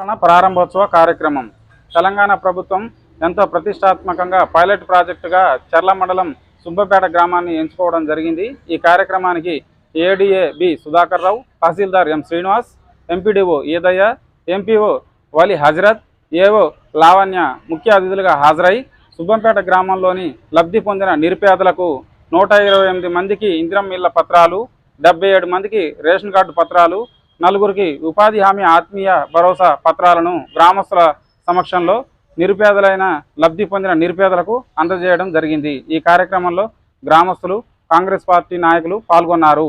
ప్రారంభోత్సవ కార్యక్రమం. తెలంగాణ ప్రభుత్వం ఎంతో ప్రతిష్టాత్మకంగా పైలట్ ప్రాజెక్టుగా చర్ల మండలం సుబ్బపేట గ్రామాన్ని ఎంచుకోవడం జరిగింది. ఈ కార్యక్రమానికి ఏడీఏ బి సుధాకర్ రావు తహసీల్దార్ M Srinivas MPDO Idayya MPO Vali Hazarat AO Lavanya ముఖ్య అతిథులుగా హాజరై సుబ్బంపేట గ్రామంలోని లబ్ధి పొందిన నిరుపేదలకు నూట ఇరవై ఎనిమిది మందికి ఇందిరం ఇళ్ళ పత్రాలు డెబ్బై ఏడు మందికి రేషన్ కార్డు పత్రాలు నలుగురికి ఉపాధి హామీ ఆత్మీయ భరోసా పత్రాలను గ్రామస్తుల సమక్షంలో నిరుపేదలైన లబ్ధి పొందిన నిరుపేదలకు అందజేయడం జరిగింది. ఈ కార్యక్రమంలో గ్రామస్తులు కాంగ్రెస్ పార్టీ నాయకులు పాల్గొన్నారు.